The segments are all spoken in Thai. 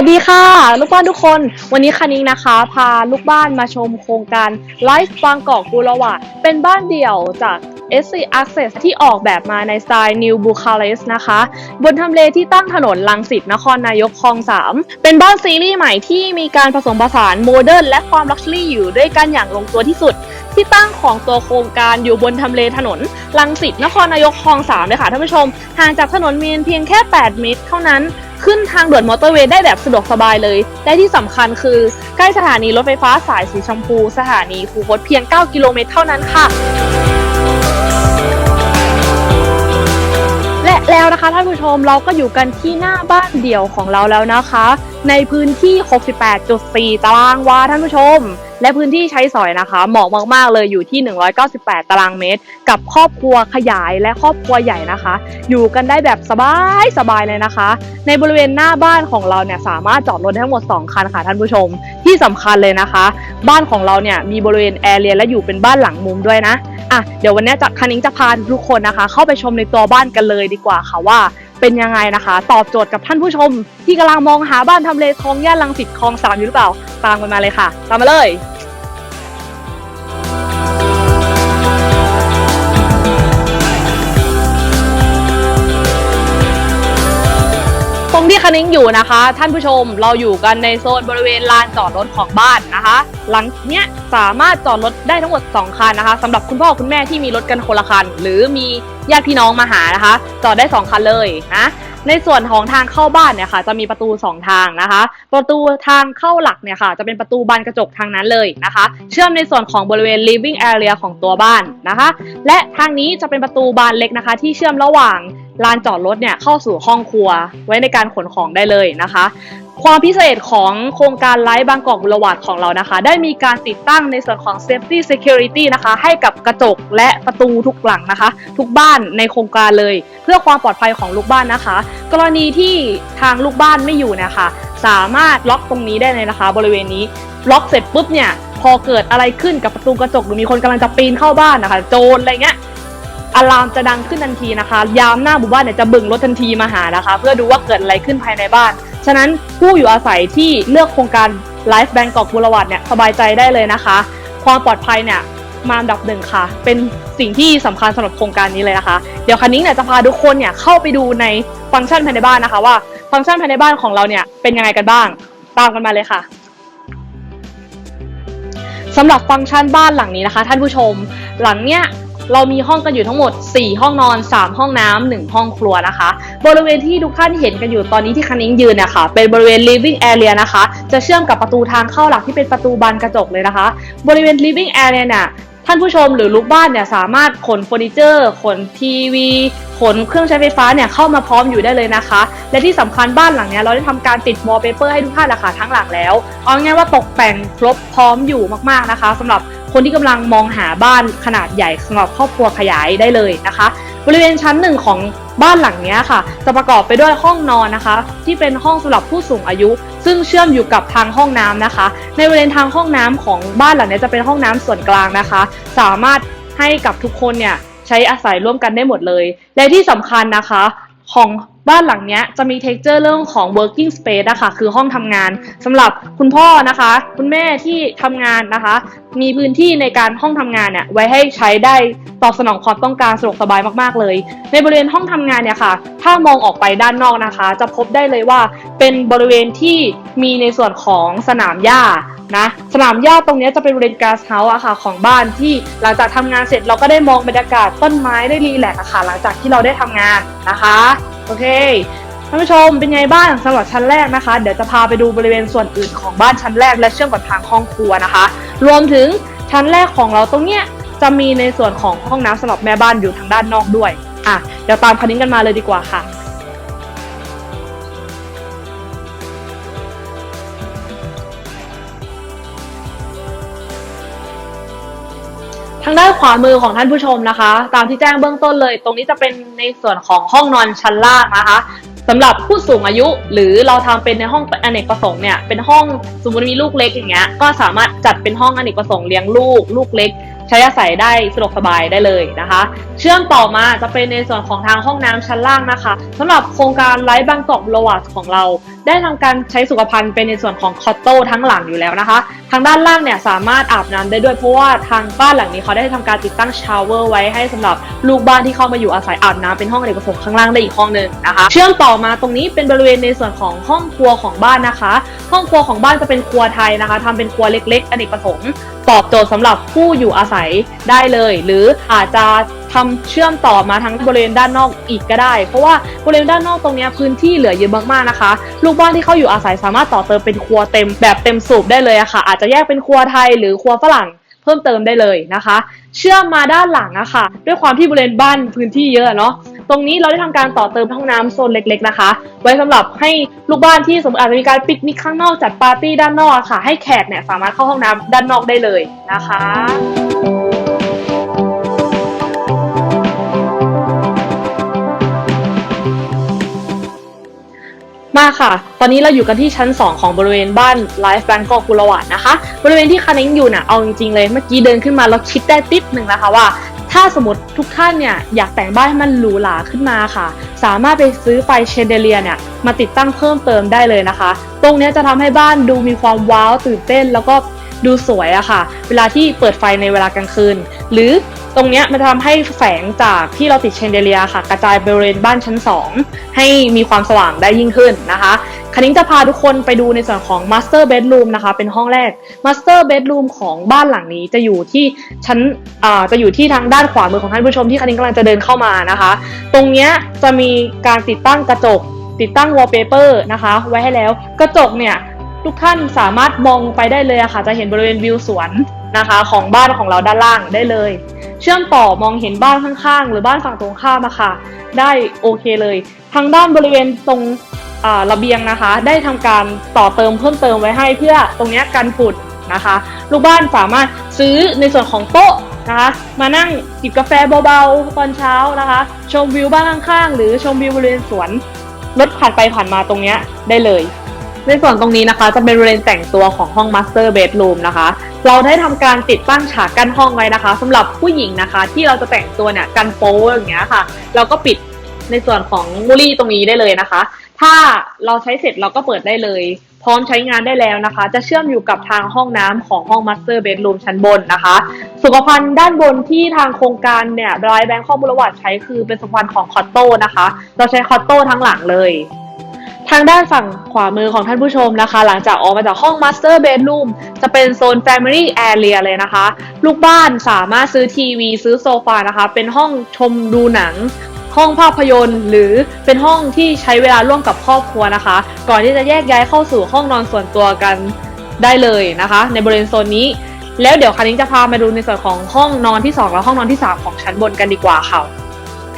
วัสดีค่ะ ลูกบ้านทุกคน วันนี้คานิงนะคะ พาลูกบ้านมาชมโครงการไลฟ์บางกอกบูรวาเป็นบ้านเดี่ยวจาก SC Access ที่ออกแบบมาในสไตล์ New Bucharest นะคะ บนทำเลที่ตั้งถนนลังสิตนครนายกคลอง 3 เป็นบ้านซีรีส์ใหม่ที่มีการผสมผสานโมเดิร์นและความลักชัวรี่อยู่ด้วยกันอย่างลงตัวที่สุด ที่ตั้งของตัวโครงการอยู่บนทำเลถนนลังสิตนครนายกคลอง 3 เลยค่ะท่านผู้ชม ห่างจากถนนเมีนเพียงแค่ 8 เมตร เท่านั้นขึ้นทางด่วนมอเตอร์เวย์ได้แบบสะดวกสบายเลย และที่สำคัญคือใกล้สถานีรถไฟฟ้าสายสีชมพู สถานีคูคตเพียง 9 กิโลเมตรเท่านั้นค่ะ และแล้วนะคะท่านผู้ชมเราก็อยู่กันที่หน้าบ้านเดี่ยวของเราแล้วนะคะ ในพื้นที่ 68.4 ตารางวาท่านผู้ชม และพื้นที่ใช้สอยนะคะเหมาะมากๆเลยอยู่ที่ 198 ตารางเมตร กับครอบครัวขยายและครอบครัวใหญ่นะคะ อยู่กันได้แบบสบายสบายเลยนะคะ ในบริเวณหน้าบ้านของเราเนี่ยสามารถจอดรถได้ทั้งหมด 2 คันค่ะท่านผู้ชม ที่สำคัญเลยนะคะ บ้านของเราเนี่ยมีบริเวณแอร์เรียและอยู่เป็นบ้านหลังมุมด้วยนะอะเดี๋ยววันนี้จะคันนิ้งจะพาทุกคนนะคะ เข้าไปชมในตัวบ้านกันเลยดีกว่าค่ะว่าเป็นยังไงนะคะ ตอบโจทย์กับท่านผู้ชม ที่กำลังมองหาบ้านทำเลทองย่านลังสิตคลองสามอยู่หรือเปล่า ตามกันมาเลยค่ะ ตามมาเลย ที่คณิ้งอยู่นะคะ ท่านผู้ชมเราอยู่กันในโซนบริเวณลานจอดรถของบ้านนะคะ หลังเนี้ยสามารถจอดรถได้ทั้งหมด 2 คันนะคะสำหรับคุณพ่อคุณแม่ที่มีรถกันคนละคัน หรือมีญาติพี่น้องมาหานะคะ จอดได้ 2 คันเลยนะในส่วนของทางเข้าบ้านเนี่ยค่ะ จะมีประตู 2 ทางนะคะ ประตูทางเข้าหลักเนี่ยค่ะ จะเป็นประตูบานกระจกทางนั้นเลยนะคะ เชื่อมในส่วนของบริเวณ living area ของตัวบ้านนะคะ และทางนี้จะเป็นประตูบานเล็กนะคะ ที่เชื่อมระหว่าง ลานจอดรถเนี่ยเข้าสู่ห้องครัวไว้ในการขนของได้เลยนะคะ ความพิเศษของโครงการไลฟ์บางกอกบุรวาดของเรานะคะ ได้มีการติดตั้งในส่วนของ safety security นะคะ ให้กับกระจกและประตูทุกหลังนะคะ ทุกบ้านในโครงการเลย เพื่อความปลอดภัยของลูกบ้านนะคะ กรณีที่ทางลูกบ้านไม่อยู่นะคะ สามารถล็อกตรงนี้ได้เลยนะคะ บริเวณนี้ล็อกเสร็จปุ๊บเนี่ยพอเกิดอะไรขึ้นกับประตูกระจกหรือมีคนกำลังจะปีนเข้าบ้านนะคะ โจรอะไรเงี้ย อะลามจะดังขึ้นทันทีนะคะ ยามหน้าหมู่บ้านเนี่ยจะบึงรถทันทีมาหานะคะ เพื่อดูว่าเกิดอะไรขึ้นภายในบ้าน ฉะนั้นผู้อยู่อาศัยที่เลือกโครงการ Life Bangkok บุรวัตเนี่ยสบายใจได้เลยนะคะ ความปลอดภัยเนี่ยมาอันดับหนึ่งค่ะ เป็นสิ่งที่สำคัญสำหรับโครงการนี้เลยนะคะ เดี๋ยวคันนี้เนี่ยจะพาทุกคนเนี่ยเข้าไปดูในฟังก์ชันภายในบ้านนะคะ ว่าฟังก์ชันภายในบ้านของเราเนี่ยเป็นยังไงกันบ้าง ตามกันมาเลยค่ะสำหรับฟังก์ชันบ้านหลังนี้นะคะ ท่านผู้ชมหลังเนี้ย เรามีห้องกันอยู่ทั้งหมด 4 ห้องนอน 3 ห้องน้ำ1ห้องครัวนะคะ บริเวณที่ทุกท่านเห็นกันอยู่ตอนนี้ที่คันิ้งยืนนี่ยค่ะเป็นบริเวณ living area นะคะ จะเชื่อมกับประตูทางเข้าหลักที่เป็นประตูบานกระจกเลยนะคะ บริเวณ living area เนี่ยท่านผู้ชมหรือลูกบ้านเนี่ยสามารถขนเฟอร์นิเจอร์ขนทีวีขนเครื่องใช้ไฟฟ้าเนี่ยเข้ามาพร้อมอยู่ได้เลยนะคะ และที่สำคัญบ้านหลังเนี้ยเราได้ทำการติดวอลเปเปอร์ให้ทุกท่านนะคะทั้งหลังแล้ว เอาง่ายว่าตกแต่งครบพร้อมอยู่มากๆนะคะสำหรับ คนที่กำลังมองหาบ้านขนาดใหญ่สำหรับครอบครัวขยายได้เลยนะคะ บริเวณชั้นหนึ่งของบ้านหลังนี้ค่ะ จะประกอบไปด้วยห้องนอนนะคะ ที่เป็นห้องสำหรับผู้สูงอายุ ซึ่งเชื่อมอยู่กับทางห้องน้ำนะคะ ในบริเวณทางห้องน้ำของบ้านหลังนี้จะเป็นห้องน้ำส่วนกลางนะคะ สามารถให้กับทุกคนเนี่ยใช้อาศัยร่วมกันได้หมดเลย และที่สำคัญนะคะของ บ้านหลังเนี้ยจะมี texture เรื่องของ working space นะคะคือห้องทำงานสำหรับคุณพ่อนะคะ คุณแม่ที่ทำงานนะคะ มีพื้นที่ในการห้องทำงานเนี่ยไว้ให้ใช้ได้ตอบสนองความต้องการสะดวกสบายมากๆเลย ในบริเวณห้องทำงานเนี่ยค่ะ ถ้ามองออกไปด้านนอกนะคะ จะพบได้เลยว่าเป็นบริเวณที่มีในส่วนของสนามหญ้านะสนามหญ้าตรงนี้จะเป็นบริเวณก a สเฮาส์อะค่ะของบ้านที่หลังจากทำงานเสร็จเราก็ได้มองบรรยากาศต้นไม้ได้รีแลกซ์อะค่ะหลังจากที่เราได้ทำงานนะคะ โอเคท่านผู้ชมเป็นไงบ้างสำหรับชั้นแรกนะคะ เดี๋ยวจะพาไปดูบริเวณส่วนอื่นของบ้านชั้นแรกและเชื่อมกับทางห้องครัวนะคะ รวมถึงชั้นแรกของเราตรงเนี้ยจะมีในส่วนของห้องน้ำสำหรับแม่บ้านอยู่ทางด้านนอกด้วยอะเดี๋ยวตามคันนิ้งกันมาเลยดีกว่าค่ะางด้านขวามือของท่านผู้ชมนะคะ ตามที่แจ้งเบื้องต้นเลย ตรงนี้จะเป็นในส่วนของห้องนอนชั้นล่างนะคะสำหรับผู้สูงอายุหรือเราทำเป็นในห้องอเนกประสงค์เนี่ยเป็นห้องสมมติมีลูกเล็กอย่างเงี้ยก็สามารถจัดเป็นห้องอเนกประสงค์เลี้ยงลูก ลูกเล็ก ใช้อาศัยได้สะดวกสบายได้เลยนะคะ เชื่อมต่อมาจะเป็นในส่วนของทางห้องน้ำชั้นล่างนะคะสำหรับโครงการไลฟ์บางกอกโลวัสของเรา ได้ทำการใช้สุขภัณฑ์เป็นในส่วนของคอตโต้ทั้งหลังอยู่แล้วนะคะ ทางด้านล่างเนี่ยสามารถอาบน้ำได้ด้วยเพราะว่าทางบ้านหลังนี้เขาได้ทำการติดตั้งชาวเวอร์ไว้ให้สำหรับลูกบ้านที่เข้ามาอยู่อาศัยอาบน้ำเป็นห้องอเนกประสงค์ข้างล่างได้อีกห้องหนึ่งนะคะ เชื่อมต่อมาตรงนี้เป็นบริเวณในส่วนของห้องครัวของบ้านนะคะ ห้องครัวของบ้านจะเป็นครัวไทยนะคะทำเป็นครัวเล็กๆอเนกประสงค์ ตอบโจทย์สำหรับผู้อยู่อาศัยได้เลย หรืออาจจะทำเชื่อมต่อมาทั้งบริเวณด้านนอกอีกก็ได้ เพราะว่าบริเวณด้านนอกตรงนี้พื้นที่เหลือเยอะมากๆนะคะ ลูกบ้านที่เข้าอยู่อาศัยสามารถต่อเติมเป็นครัวเต็มแบบเต็มสูบได้เลยอะค่ะ อาจจะแยกเป็นครัวไทยหรือครัวฝรั่งเพิ่มเติมได้เลยนะคะ เชื่อมมาด้านหลังอะค่ะ ด้วยความที่บริเวณบ้านพื้นที่เยอะเนาะ ตรงนี้เราได้ทำการต่อเติมห้องน้ำโซนเล็ก ๆนะคะ ไว้สำหรับให้ลูกบ้านที่สมมติอาจจะมีการปิกนิกข้างนอกจัดปาร์ตี้ด้านนอกค่ะ ให้แขกเนี่ยสามารถเข้าห้องน้ำด้านนอกได้เลยนะคะมาค่ะ ตอนนี้เราอยู่กันที่ชั้น 2 ของบริเวณบ้าน Life Bangkok กุลวัตนะคะ บริเวณที่คันนิ้งอยู่น่ะ เอาจริงๆเลย เมื่อกี้เดินขึ้นมาแล้วคิดได้ติดหนึ่งนะคะว่า ถ้าสมมติทุกท่านเนี่ยอยากแต่งบ้านให้มันหรูหราขึ้นมาค่ะ สามารถไปซื้อไฟเชนเดเลียเนี่ยมาติดตั้งเพิ่มเติมได้เลยนะคะ ตรงนี้จะทำให้บ้านดูมีความว้าวตื่นเต้น แล้วก็ดูสวยอะค่ะ เวลาที่เปิดไฟในเวลากลางคืน หรือตรงเนี้ยมันจะทำให้แสงจากที่เราติดเชนเดเลียค่ะ กระจายบริเวณบ้านชั้น 2 ให้มีความสว่างได้ยิ่งขึ้นนะคะ คันนิ้งจะพาทุกคนไปดูในส่วนของ Master Bedroom นะคะ เป็นห้องแรก Master Bedroom ของบ้านหลังนี้จะอยู่ที่ชั้นอ่าจะอยู่ที่ทางด้านขวามือของท่านผู้ชมที่คันนิ้งกำลังจะเดินเข้ามานะคะ ตรงเนี้ยจะมีการติดตั้งกระจก ติดตั้ง wallpaper นะคะ ไว้ให้แล้ว กระจกเนี่ยทุกท่านสามารถมองไปได้เลยะค่ะ จะเห็นบริเวณวิวสวนนะคะของบ้านของเราด้านล่างได้เลย เชื่อมต่อมองเห็นบ้านข้างๆ หรือบ้านฝั่งตรงข้ามอะค่ะ ได้โอเคเลย ทางด้านบริเวณตรง ระเบียงนะคะ ได้ทำการต่อเติมเพิ่มเติมไว้ให้เพื่อตรงนี้กันฝุ่นนะคะ ลูกบ้านสามารถซื้อในส่วนของโต๊ะนะคะมานั่งจิบกาแฟเบาๆตอนเช้านะคะ ชมวิวบ้านข้างๆ หรือชมวิวบริเวณสวนรถผ่านไปผ่านมาตรงนี้ได้เลย ในส่วนตรงนี้นะคะ จะเป็นบริเวณแต่งตัวของห้อง Master Bedroom นะคะ เราได้ทำการติดตั้งฉากกั้นห้องไว้นะคะสำหรับผู้หญิงนะคะ ที่เราจะแต่งตัวเนี่ยกันโป๊อย่างเงี้ยค่ะ เราก็ปิดในส่วนของมูลี่ตรงนี้ได้เลยนะคะ ถ้าเราใช้เสร็จเราก็เปิดได้เลย พร้อมใช้งานได้แล้วนะคะ จะเชื่อมอยู่กับทางห้องน้ำของห้อง Master Bedroom ชั้นบนนะคะ สุขภัณฑ์ด้านบนที่ทางโครงการเนี่ยรายแบงค์ข้อมูลวัตใช้คือเป็นสุขภัณฑ์ของคอตโต้นะคะ เราใช้คอตโต้ทั้งหลังเลยทางด้านฝั่งขวามือของท่านผู้ชมนะคะ หลังจากออกมาจากห้อง Master Bedroom จะเป็นโซน Family Area เลยนะคะ ลูกบ้านสามารถซื้อทีวี ซื้อโซฟานะคะ เป็นห้องชมดูหนัง ห้องภาพยนตร์ หรือเป็นห้องที่ใช้เวลาร่วมกับครอบครัวนะคะ ก่อนที่จะแยกย้ายเข้าสู่ห้องนอนส่วนตัวกันได้เลยนะคะ ในบริเวณโซนนี้ แล้วเดี๋ยวคันนิ้งจะพามาดูในส่วนของห้องนอนที่ 2 และห้องนอนที่ 3 ของชั้นบนกันดีกว่าค่ะ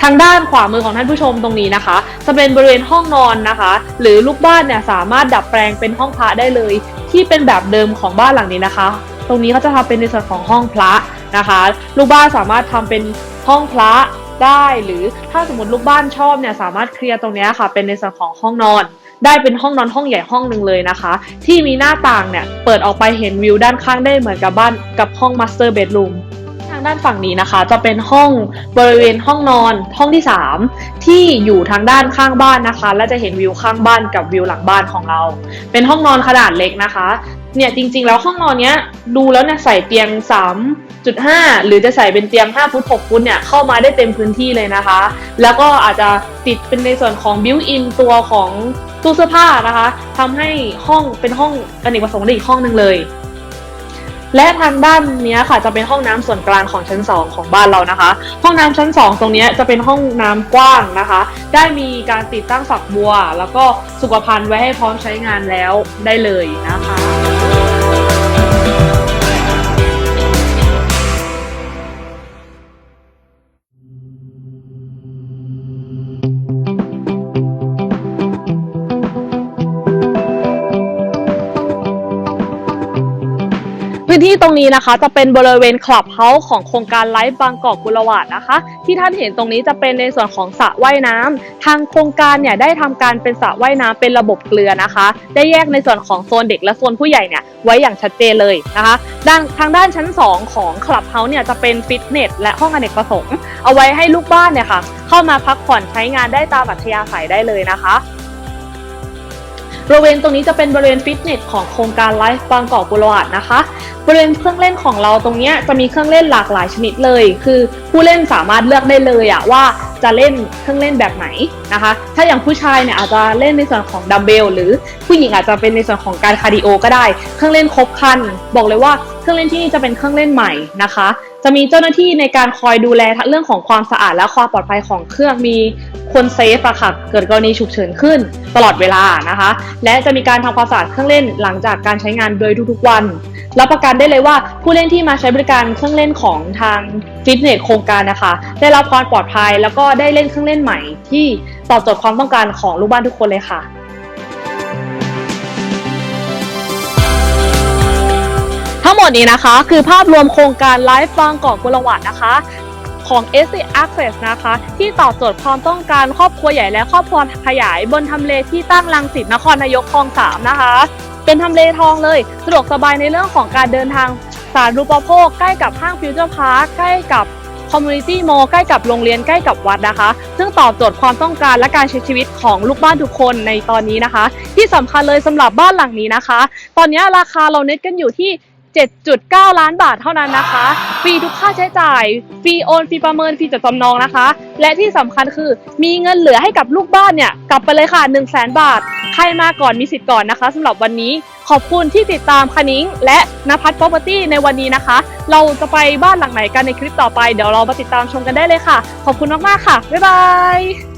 ทางด้านขวามือของท่านผู้ชมตรงนี้นะคะจะเป็นบริเวณห้องนอนนะคะ หรือลูกบ้านเนี่ยสามารถดัดแปลงเป็นห้องพระได้เลย ที่เป็นแบบเดิมของบ้านหลังนี้นะคะ ตรงนี้เขาจะทำเป็นในส่วนของห้องพระนะคะ ลูกบ้านสามารถทำเป็นห้องพระ ได้ หรือถ้าสมมติลูกบ้านชอบเนี่ยสามารถเคลียร์ตรงนี้ค่ะ เป็นในส่วนของห้องนอน ได้เป็นห้องนอนห้องใหญ่ห้องหนึ่งเลยนะคะ ที่มีหน้าต่างเนี่ยเปิดออกไปเห็นวิวด้านข้างได้เหมือนกับบ้านกับห้อง Master Bedroom ทางด้านฝั่งนี้นะคะ จะเป็นห้องบริเวณห้องนอนห้องที่ 3 ที่อยู่ทางด้านข้างบ้านนะคะ และจะเห็นวิวข้างบ้านกับวิวหลังบ้านของเรา เป็นห้องนอนขนาดเล็กนะคะ เนี่ยจริงๆแล้วห้องนอนเนี้ยดูแล้วเนี่ยใส่เตียง 3.5 หรือจะใส่เป็นเตียง 5 ฟุต 6 ฟุตเนี่ยเข้ามาได้เต็มพื้นที่เลยนะคะ แล้วก็อาจจะติดเป็นในส่วนของบิวอินตัวของตู้เสื้อผ้านะคะทำให้ห้องเป็นห้องอเนกประสงค์ได้อีกห้องหนึ่งเลย และทางด้านนี้ค่ะจะเป็นห้องน้ำส่วนกลางของชั้น 2 ของบ้านเรานะคะ ห้องน้ำชั้น 2 ตรงนี้จะเป็นห้องน้ำกว้างนะคะ ได้มีการติดตั้งฝักบัว แล้วก็สุขภัณฑ์ไว้ให้พร้อมใช้งานแล้วได้เลยนะคะ พื้นที่ตรงนี้นะคะ จะเป็นบริเวณคลับเฮาส์ของโครงการไลฟ์บางกอกกุลวาดนะคะ ที่ท่านเห็นตรงนี้จะเป็นในส่วนของสระว่ายน้ำทางโครงการเนี่ยได้ทำการเป็นสระว่ายน้ำเป็นระบบเกลือนะคะ ได้แยกในส่วนของโซนเด็กและโซนผู้ใหญ่เนี่ยไว้อย่างชัดเจนเลยนะคะด้านทางด้านชั้น 2 ของคลับเฮาส์เนี่ยจะเป็นฟิตเนสและห้องอเนกประสงค์ เอาไว้ให้ลูกบ้านเนี่ยค่ะเข้ามาพักผ่อนใช้งานได้ตามอัธยาศัยได้เลยนะคะ บริเวณตรงนี้จะเป็นบริเวณฟิตเนสของโครงการไลฟ์บางกอกบุรวาดนะคะ บริเวณเครื่องเล่นของเราตรงนี้จะมีเครื่องเล่นหลากหลายชนิดเลย คือผู้เล่นสามารถเลือกได้เลยอะว่าจะเล่นเครื่องเล่นแบบไหนนะคะ ถ้าอย่างผู้ชายเนี่ยอาจจะเล่นในส่วนของดัมเบลหรือผู้หญิงอาจจะเป็นในส่วนของการคาร์ดิโอก็ได้ เครื่องเล่นครบครันบอกเลยว่าเครื่องเล่นที่นี่จะเป็นเครื่องเล่นใหม่นะคะ จะมีเจ้าหน้าที่ในการคอยดูแลทั้งเรื่องของความสะอาดและความปลอดภัยของเครื่องมีคนเซฟอะค่ะเกิดกรณีฉุกเฉินขึ้นตลอดเวลานะคะ และจะมีการทำความสะอาดเครื่องเล่นหลังจากการใช้งานโดยทุกๆวัน รับประกันได้เลยว่าผู้เล่นที่มาใช้บริการเครื่องเล่นของทางฟิตเนสโครงการนะคะ ได้รับความปลอดภัยแล้วก็ได้เล่นเครื่องเล่นใหม่ที่ตอบโจทย์ความต้องการของลูกบ้านทุกคนเลยค่ะ ดนี้นะคะ คือภาพรวมโครงการไลฟ์บางกอกกุลวัตนะคะของ s อ Access นะคะ ที่ตอบโจทย์ความต้องการครอบครัวใหญ่และครอบครัวขยาย บนทำเลที่ตั้งรังสิตนครนายกคลองสามนะคะ เป็นทำเลทองเลยสะดวกสบายในเรื่องของการเดินทางสาธารณูปโภค ใกล้กับห้างฟิวเจอร์พาร์คใกล้กับคอมมูนิตี้มอลใกล้กับโรงเรียนใกล้กับวัดนะคะ ซึ่งตอบโจทย์ความต้องการและการใช้ชีวิตของลูกบ้านทุกคนในตอนนี้นะคะ ที่สำคัญเลยสำหรับบ้านหลังนี้นะคะ ตอนนี้ราคาเราเน็ตกันอยู่ที่ 7.9 ล้านบาทเท่านั้นนะคะ ฟรีทุกค่าใช้จ่าย ฟรีโอน ฟรีประเมิน ฟรีจัดจำนองนะคะ และที่สำคัญคือมีเงินเหลือให้กับลูกบ้านเนี่ย กลับไปเลยค่ะ 1 0 0 0 0แบาท ใครมาก่อนมีสิทธิ์ก่อนนะคะสำหรับวันนี้ ขอบคุณที่ติดตามคณิ้ง และนภัทร property ในวันนี้นะคะ เราจะไปบ้านหลังไหนกันในคลิปต่อไป เดี๋ยวเรามาติดตามชมกันได้เลยค่ะ ขอบคุณมากๆค่ะ บ๊ายบาย